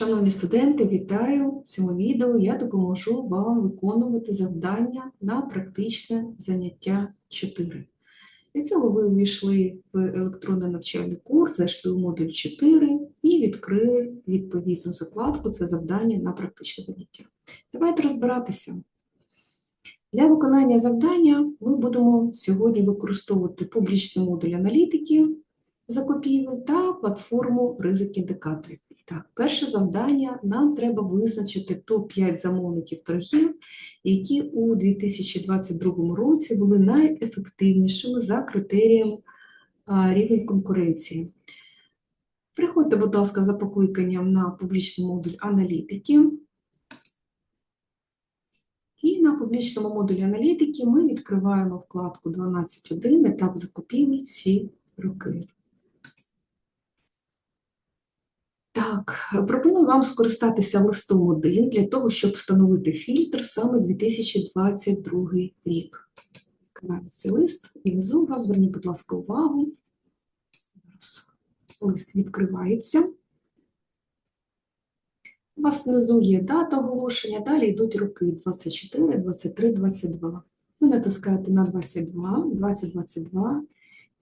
Шановні студенти, вітаю! В цьому відео я допоможу вам виконувати завдання на практичне заняття 4. Для цього ви увійшли в електронний навчальний курс, зайшли у модуль 4 і відкрили відповідну закладку це завдання на практичне заняття. Давайте розбиратися. Для виконання завдання ми будемо сьогодні використовувати публічний модуль аналітики закупівель та платформу ризик індикаторів. Так, перше завдання нам треба визначити топ-5 замовників торгів, які у 2022 році були найефективнішими за критерієм рівень конкуренції. Приходьте, будь ласка, за покликанням на публічний модуль аналітики. І на публічному модулі аналітики ми відкриваємо вкладку 12.1 етап закупівель всі роки. Так, пропоную вам скористатися листом 1 для того, щоб встановити фільтр саме 2022 рік. Відкриваємо цей лист і внизу вас, зверніть, будь ласка, увагу. Лист відкривається. У вас внизу є дата оголошення, далі йдуть роки 24, 23, 22. Ви натискаєте на 22, 2022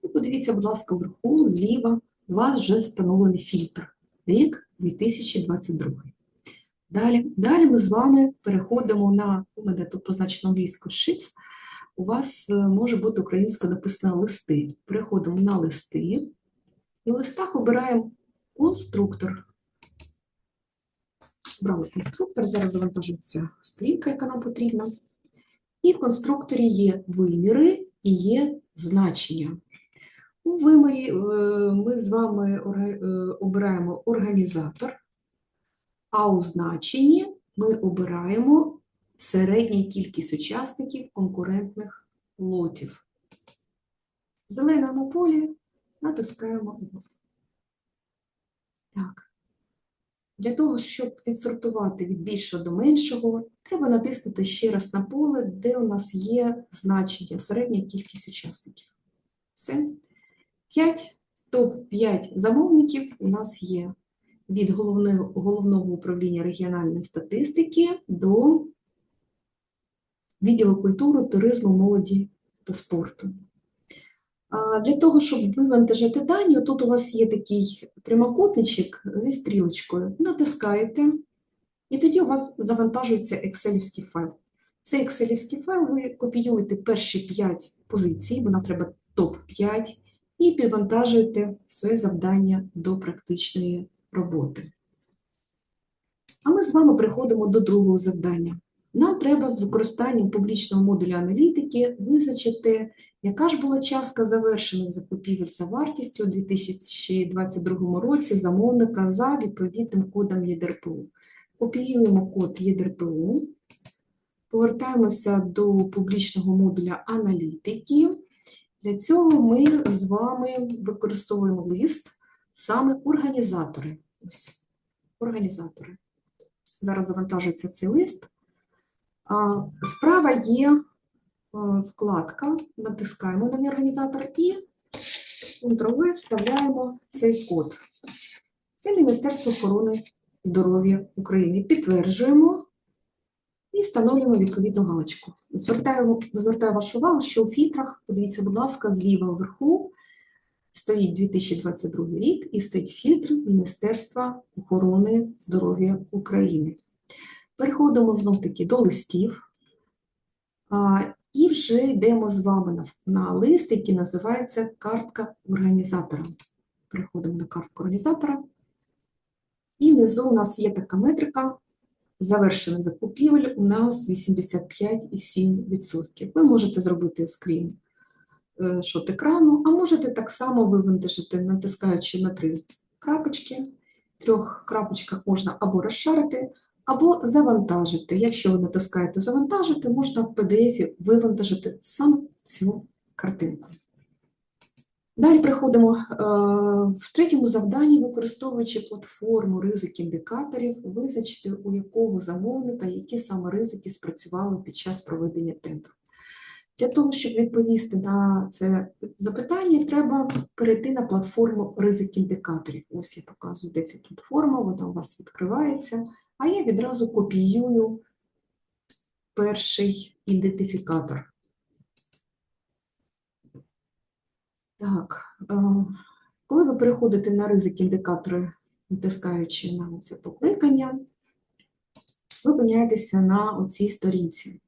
і подивіться, будь ласка, вверху, зліва, у вас вже встановлений фільтр. Рік 2022. Далі, далі ми з вами переходимо на, у мене тут позначено англійською sheets, у вас е, може бути українською написано листи. Переходимо на листи, і в листах обираємо конструктор. Обрали конструктор, зараз завантажується сторінка, яка нам потрібна. І в конструкторі є виміри і є значення. У вимірі е, ми з вами е, обираємо організатор, а у значенні ми обираємо середню кількість учасників конкурентних лотів. Зелена на полі натискаємо. Так. Для того, щоб відсортувати від більшого до меншого, треба натиснути ще раз на поле, де у нас є значення, середня кількість учасників. Все. 5, топ-5 замовників у нас є від головного, управління регіональної статистики до відділу культури, туризму, молоді та спорту. Для того, щоб вивантажити дані, тут у вас є такий прямокутничок зі стрілочкою. Натискаєте, і тоді у вас завантажується екселівський файл. Цей екселівський файл ви копіюєте перші 5 позицій, бо нам треба топ-5, і підвантажуєте своє завдання до практичної роботи. А ми з вами переходимо до другого завдання. Нам треба з використанням публічного модуля аналітики визначити, яка ж була частка завершених закупівель за вартістю у 2022 році замовника за відповідним кодом ЄДРПУ. Копіюємо код ЄДРПУ, повертаємося до публічного модуля аналітики. Для цього ми з вами використовуємо лист саме організатори. Ось, організатори. Зараз завантажується цей лист. Справа є е, вкладка, натискаємо на організатор і Ctrl-V вставляємо цей код. Це Міністерство охорони здоров'я України. Підтверджуємо і встановлюємо відповідну галочку. Звертаю, звертаю вашу увагу, що у фільтрах, подивіться, будь ласка, зліва вверху стоїть 2022 рік і стоїть фільтр Міністерства охорони здоров'я України. Переходимо знов-таки до листів. І вже йдемо з вами на, на лист, який називається картка організатора. Переходимо на картку організатора. І внизу у нас є така метрика. Завершених закупівель у нас 85,7%. Ви можете зробити скрін е, шот екрану, а можете так само вивантажити, натискаючи на три крапочки. В трьох крапочках можна або розшарити, або завантажити. Якщо ви натискаєте завантажити, можна в PDF вивантажити саме цю картинку. Далі приходимо е, в третьому завданні, використовуючи платформу ризик індикаторів, визначити, у якого замовника які саме ризики спрацювали під час проведення тендеру. Для того, щоб відповісти на це запитання, треба перейти на платформу ризик індикаторів. Ось я показую, де ця платформа, вона у вас відкривається, а я відразу копіюю перший ідентифікатор. Так, е, коли ви переходите на ризик індикатори, натискаючи на це покликання, ви опиняєтеся на оцій сторінці.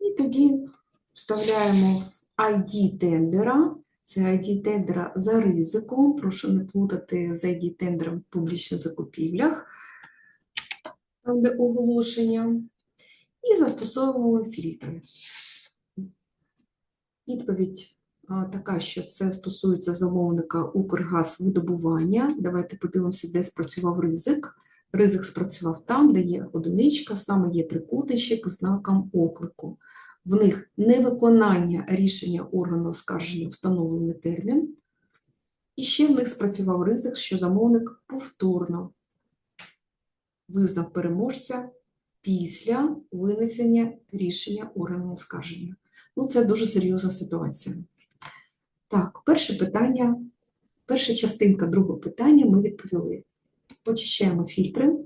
І тоді вставляємо в ID тендера. Це ID тендера за ризиком. Прошу не плутати з ID тендером в публічних закупівлях, там, де оголошення. І застосовуємо фільтри. Відповідь така, що це стосується замовника Укргазвидобування. Давайте подивимося, де спрацював ризик. Ризик спрацював там, де є одиничка, саме є трикутичок з знаком оклику. В них невиконання рішення органу оскарження встановлений термін. І ще в них спрацював ризик, що замовник повторно визнав переможця після винесення рішення органу оскарження. Ну, це дуже серйозна ситуація. Так, перше питання, перша частинка другого питання ми відповіли. Очищаємо фільтри.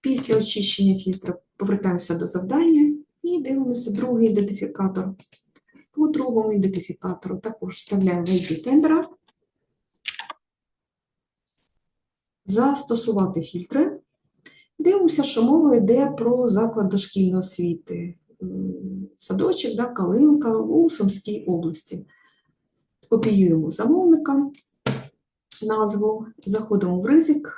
Після очищення фільтра повертаємося до завдання і дивимося другий ідентифікатор. По другому ідентифікатору також вставляємо ID тендера. Застосувати фільтри. Дивимося, що мова йде про заклад дошкільної освіти. Садочок, да, Калинка у Сумській області. Копіюємо замовника, назву, заходимо в ризик.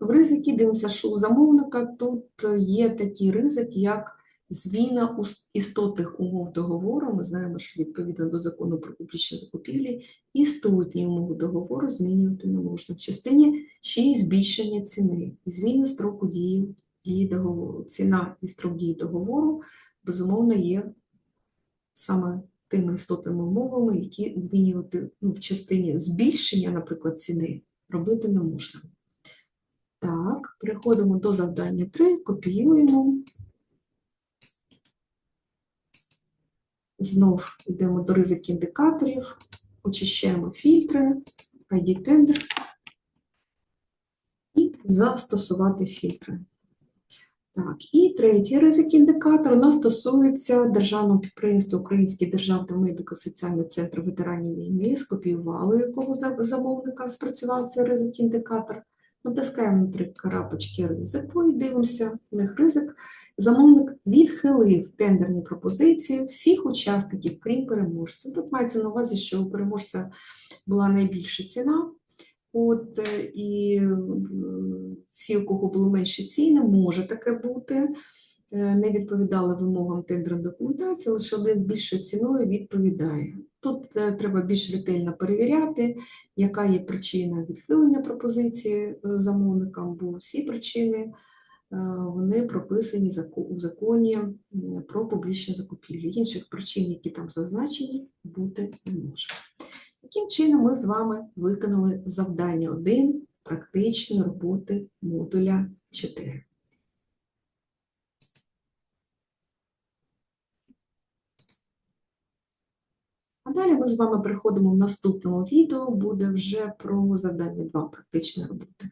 В ризики дивимося, що у замовника тут є такий ризик, як зміна істотних умов договору. Ми знаємо, що відповідно до закону про публічні закупівлі істотні умови договору змінювати не можна. В частині ще й збільшення ціни і зміни строку дії, дії договору. Ціна і строк дії договору, безумовно, є саме тими істотними умовами, які змінювати ну, в частині збільшення, наприклад, ціни, робити не можна. Так, переходимо до завдання 3, копіюємо. Знов йдемо до ризик індикаторів, очищаємо фільтри, ID тендер і застосувати фільтри. Так, і третій ризик індикатор у нас стосується державного підприємства Український державний медико-соціальний центр ветеранів війни. Скопіювали, якого замовника спрацював цей ризик індикатор. Натискаємо три крапочки ризику і дивимося в них ризик. Замовник відхилив тендерні пропозиції всіх учасників, крім переможця. Тут мається на увазі, що у переможця була найбільша ціна. От, е, і всі, у кого було менше ціни, може таке бути, е, не відповідали вимогам тендерної документації, лише один з більшою ціною відповідає. Тут е, треба більш ретельно перевіряти, яка є причина відхилення пропозиції е, замовникам, бо всі причини е, вони прописані у законі про публічні закупівлі. Інших причин, які там зазначені, бути не може. Таким чином, ми з вами виконали завдання 1 практичної роботи модуля 4. А далі ми з вами переходимо в наступному відео, буде вже про завдання 2 практичної роботи.